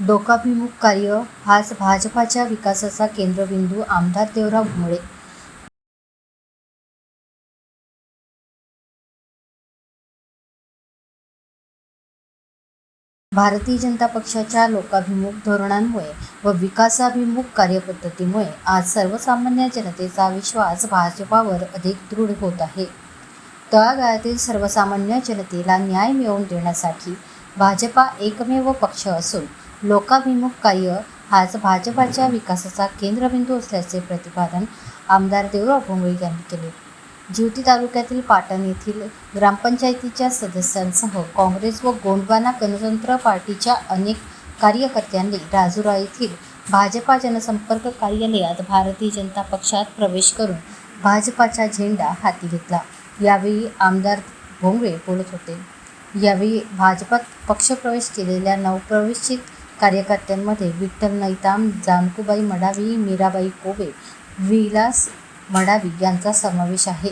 लोकाभिमुख कार्य हाच भाजपाच्या विकासाचा केंद्रबिंदू आमदार देवराव भोंगळे भारतीय जनता पक्षाच्या लोकाभिमुख धोरणांमुळे व विकासाभिमुख कार्यपद्धतीमुळे आज सर्वसामान्य जनतेचा विश्वास भाजपावर अधिक दृढ होत आहे. तळागाळातील सर्वसामान्य जनतेला न्याय मिळवून देण्यासाठी भाजपा एकमेव पक्ष असून लोकाभिमुख कार्य हाच भाजपाच्या विकासाचा केंद्रबिंदू असल्याचे प्रतिपादन आमदार देवराव भोंगळे यांनी केले. जिवती तालुक्यातील पाटण येथील ग्रामपंचायतीच्या सदस्यांसह काँग्रेस व गोंडवाना गणतंत्र पार्टीच्या अनेक कार्यकर्त्यांनी राजुरा येथील भाजपा जनसंपर्क कार्यालयात भारतीय जनता पक्षात प्रवेश करून भाजपाचा झेंडा हाती घेतला. यावेळी आमदार भोंगळे बोलत होते. यावेळी भाजपात पक्षप्रवेश केलेल्या नवप्रवेशित कार्यकर्त्यांमध्ये विठ्ठल नैताम जानकुबाई मडावी मीराबाई कोबे विलास मडावी यांचा समावेश आहे.